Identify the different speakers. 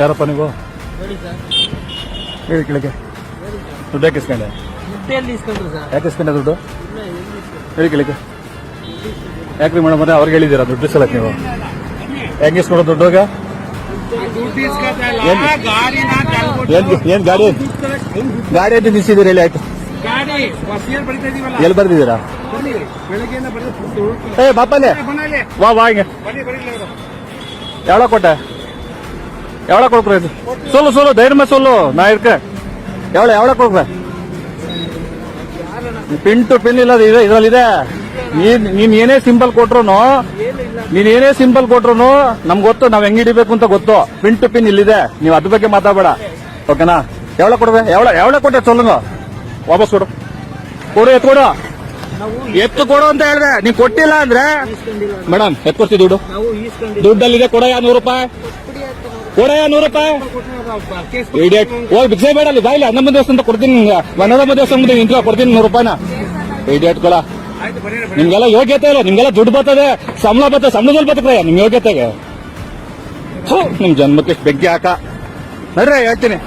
Speaker 1: ಯಾರಪ್ಪ ನೀವು?
Speaker 2: ಹೇಳಿ
Speaker 1: ಕೆಳಗೆ ದುಡ್ಡು ಯಾಕೆ ಇಸ್ಕೊಂಡೆ? ಯಾಕೆ ಇಸ್ಕೊಂಡೆ ದುಡ್ಡು? ಹೇಳಿ ಕೆಳಗೆ ಯಾಕ್ರಿ ಮೇಡಮ್ ಅದೇ ಅವ್ರಿಗೆ ಹೇಳಿದ್ದೀರಾ ದುಡ್ಡು ಸಲಕ್ಕೆ ನೀವು? ಹೆಂಗೆ ಇಸ್ಕೊಡೋ ದುಡ್ಡು ಏನ್ ಗಾಡಿ? ಗಾಡಿ ಅಂತ ನಿಲ್ಸಿದ್ದೀರಿ ಹೇಳಿ ಆಯ್ತು? ಎಲ್ಲಿ ಬರ್ದಿದ್ದೀರಾ? ಏ ಬಾಪಲ್ಲೇ ವಾ ವಾ ಹಿಂಗೆ.
Speaker 2: ಬನ್ನಿ ಕೊಟ್ಟೆ?
Speaker 1: எவ்வளோ கொடுக்குறது ಇದು? ಸೋಲು ಸೋಲು ಧೈರ್ಯ ಸೋಲು ನಾ எவ்வளோ ಎವಳೆ கொடுக்குறேன் ಪಿನ್ ಟು ಪಿನ್ ಇಲ್ಲ ಇದೆ ಇದ್ರಲ್ಲಿದೆ. ನೀನ್ ಏನೇ ಸಿಂಬಲ್ ಕೊಟ್ರು ನೀನ್ ಏನೇ ಸಿಂಪಲ್ ಕೊಟ್ರು ನಮ್ಗೆ ಗೊತ್ತು ನಾವ್ ಹೆಂಗ್ ಹಿಡಿಬೇಕು ಅಂತ ಗೊತ್ತು. ಪಿನ್ ಟು ಪಿನ್ ಇಲ್ಲಿದೆ. ನೀವ್ ಅದ್ರ ಬಗ್ಗೆ ಮಾತಾಡಬೇಡ. ಓಕೆನಾ? ಎವಳ ಕೊಡ್ಬೇ ಎವಳೆ ಎವಳೆ ಕೊಟ್ಟೆ ಚೊಲಂಗ ವಾಪಸ್ ಕೊಡು. ಕೊಡು ಎತ್ ಕೊಡು. ಎತ್ತು ಕೊಡು ಅಂತ ಹೇಳಿದ್ರೆ ನೀವ್ ಕೊಟ್ಟಿಲ್ಲ ಅಂದ್ರೆ ಮೇಡಮ್ ಎತ್ಕೊಡ್ತಿ ದುಡ್ಡು. ದುಡ್ಡಲ್ಲಿದೆ ಕೊಡ ನೂರು ರೂಪಾಯಿ. ಕೊಡಯ್ಯ ನೂರು ರೂಪಾಯಿ? ಇಡಿಯಟ್ ಹೋಗಿ ಭಿಕ್ಷೆ ಬೇಡ ಅಲ್ಲಿ ಬಾಯಿಲಿ ಹನ್ನೊಂದು ದಿವಸ ಅಂತ ಕೊಡ್ತೀನಿ ನಿಮ್ಗೆ. ಹನ್ನೊಂದು ದಿವಸ ಮುಂದೆ ನಿಂತು ಕೊಡ್ತೀನಿ ನೂರು ರೂಪಾಯಿನ. ಇಡಿಯಟ್ ಕೊಲ. ನಿಮ್ಗೆಲ್ಲ ಯೋಗ್ಯತೆ ಇಲ್ಲ, ನಿಮ್ಗೆಲ್ಲ ದುಡ್ಡು ಬರ್ತದೆ, ಸಂಬಳ ಬರ್ತದೆ ಸಂಬಳದಲ್ಲಿ ಬರ್ತದೆ ನಿಮ್ ಯೋಗ್ಯತೆಗೆ. ನಿಮ್ ಜನ್ಮಕ್ಕೆ ಬೆಂಕಿ ಹಾಕ. ನಡ್ರಿ, ಹೇಳ್ತೀನಿ.